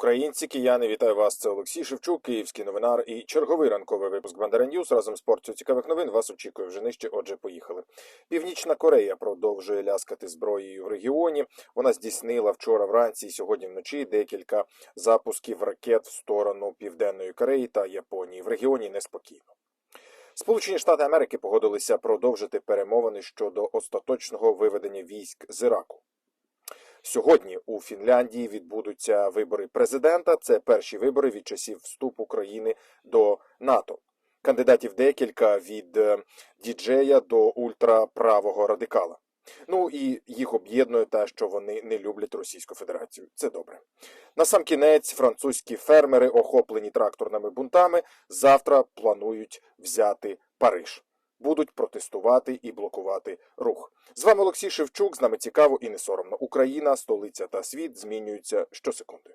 Українці, кияни, вітаю вас. Це Олексій Шевчук, київський новинар і черговий ранковий випуск Бандера Ньюс. Разом з порцією цікавих новин вас очікує вже нижче. Отже, поїхали. Північна Корея продовжує ляскати зброєю в регіоні. Вона здійснила вчора вранці і сьогодні вночі декілька запусків ракет в сторону Південної Кореї та Японії. В регіоні неспокійно. Сполучені Штати Америки погодилися продовжити перемовини щодо остаточного виведення військ з Іраку. Сьогодні у Фінляндії відбудуться вибори президента. Це перші вибори від часів вступу країни до НАТО. Кандидатів декілька від е, діджея до ультраправого радикала. Ну і їх об'єднує те, що вони не люблять Російську Федерацію. Це добре. Насамкінець французькі фермери, охоплені тракторними бунтами, завтра планують взяти Париж. Будуть протестувати і блокувати рух. З вами Олексій Шевчук. З нами цікаво і не соромно. Україна, столиця та світ змінюються щосекунди.